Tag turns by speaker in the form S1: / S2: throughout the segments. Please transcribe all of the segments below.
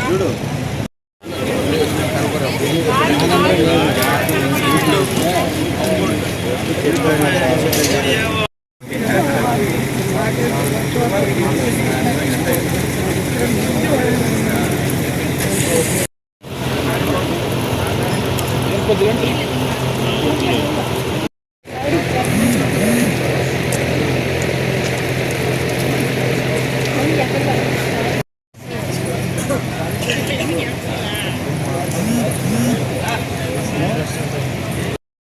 S1: చూడు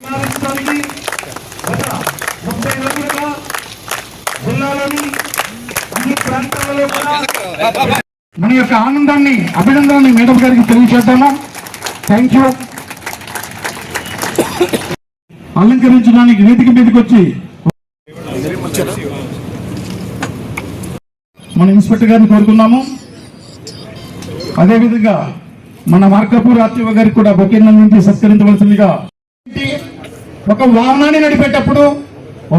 S2: సమావేశానికి గత ముప్పై రోజులుగా జిల్లాలోని అన్ని ప్రాంతాలలో కూడా మన యొక్క ఆనందాన్ని అభినందనని మేడం గారికి తెలియజేద్దామా? థ్యాంక్ యూ అలంకరించడానికి వేదిక మీదకి వచ్చి మన ఇన్స్పెక్టర్ గారిని కోరుతున్నాము అదేవిధంగా మన మార్కాపూర్ ఆర్టీఓ గారికి కూడా బొకేన్ సత్కరించవలసిందిగా ఒక వాహనాన్ని నడిపేటప్పుడు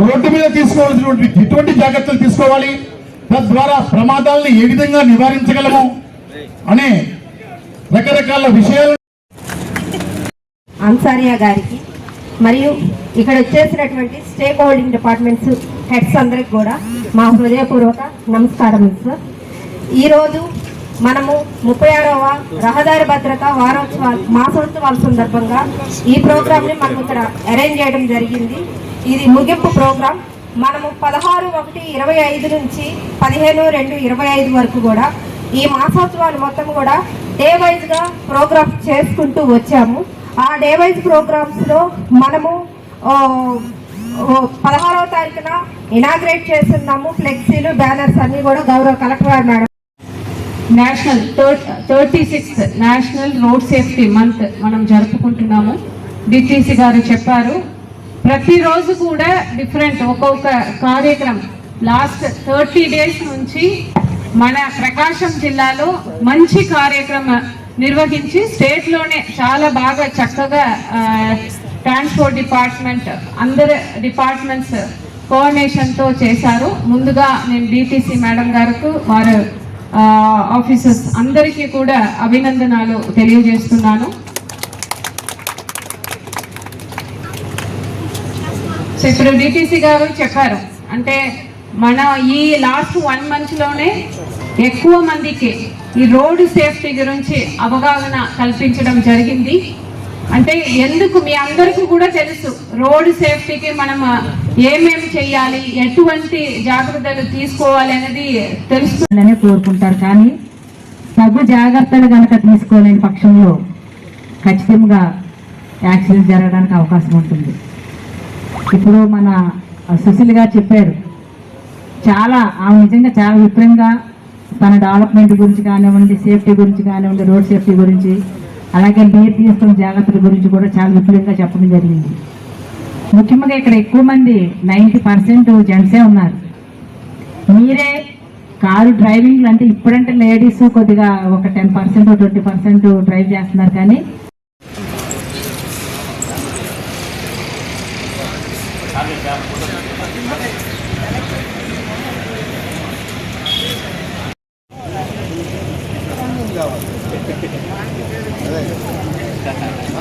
S2: రోడ్డు మీద తీసుకోవాల్సినటువంటి ఎటువంటి జాగ్రత్తలు తీసుకోవాలి. తద్వారా ప్రమాదాలను ఏ విధంగా నివారించగలము అనే రకరకాల విషయాలు
S3: అన్సారియా గారికి మరియు ఇక్కడ వచ్చేసినటువంటి స్టేక్ హోల్డింగ్ డిపార్ట్మెంట్స్ హెడ్స్ అందరికి కూడా మా హృదయపూర్వక నమస్కారం సార్. ఈరోజు మనము ముప్పై ఆరవ రహదారి భద్రత వారోత్సవాలు మాసోత్సవాల సందర్భంగా ఈ ప్రోగ్రామ్ని మనం ఇక్కడ అరేంజ్ చేయడం జరిగింది. ఇది ముగింపు ప్రోగ్రాం. మనము పదహారు ఒకటి ఇరవై ఐదు నుంచి పదిహేను రెండు ఇరవై ఐదు వరకు కూడా ఈ మాసోత్సవాలు మొత్తం కూడా డే వైజ్గా ప్రోగ్రామ్స్ చేసుకుంటూ వచ్చాము. ఆ డే వైజ్ ప్రోగ్రామ్స్లో మనము పదహారవ తారీఖున ఇనాగ్రేట్ చేస్తున్నాము. ఫ్లెక్సీలు బ్యానర్స్ అన్నీ కూడా గౌరవ కలెక్టర్ గారు madam.
S4: National thirty sixth national road safety month మనం జరుపుకుంటున్నాము. డిటీసీ గారు చెప్పారు. ప్రతిరోజు కూడా డిఫరెంట్ ఒక్కొక్క కార్యక్రమం. లాస్ట్ థర్టీ డేస్ నుంచి మన ప్రకాశం జిల్లాలో మంచి కార్యక్రమం నిర్వహించి స్టేట్లోనే చాలా బాగా చక్కగా ట్రాన్స్పోర్ట్ డిపార్ట్మెంట్ అందరు డిపార్ట్మెంట్స్ కోఆర్డినేషన్తో చేశారు. ముందుగా నేను డిటిసి మేడం గారికి వారు ఆఫీసర్స్ అందరికీ కూడా అభినందనాలు తెలియజేస్తున్నాను. సో ఇప్పుడు డిటిసి గారు చెప్పారు. అంటే మన ఈ లాస్ట్ వన్ మంత్లోనే ఎక్కువ మందికి ఈ రోడ్డు సేఫ్టీ గురించి అవగాహన కల్పించడం జరిగింది. అంటే ఎందుకు మీ అందరికీ కూడా తెలుసు రోడ్డు సేఫ్టీకి మనం ఏమేమి చేయాలి ఎటువంటి జాగ్రత్తలు తీసుకోవాలి అనేది తెలుసు
S5: కోరుకుంటారు. కానీ తగు జాగ్రత్తలు కనుక తీసుకోలేని పక్షంలో ఖచ్చితంగా యాక్సిడెంట్ జరగడానికి అవకాశం ఉంటుంది. ఇప్పుడు మన సుశీల్ గారు చెప్పారు. చాలా ఆమె నిజంగా చాలా విపరీతంగా తన డెవలప్మెంట్ గురించి కానివ్వండి సేఫ్టీ గురించి కానివ్వండి రోడ్ సేఫ్టీ గురించి అలాగే మీరు తీసుకున్న జాగ్రత్తల గురించి కూడా చాలా విపరీతంగా చెప్పడం జరిగింది. ముఖ్యంగా ఇక్కడ ఎక్కువ మంది నైంటీ పర్సెంట్ జెంట్సే ఉన్నారు. మీరే కారు డ్రైవింగ్లు అంటే ఇప్పుడంటే లేడీస్ కొద్దిగా ఒక ten percent twenty percent drive చేస్తున్నారు కానీ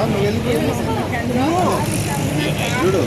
S1: నువ్వు వెళ్ళిపోయి చూడు.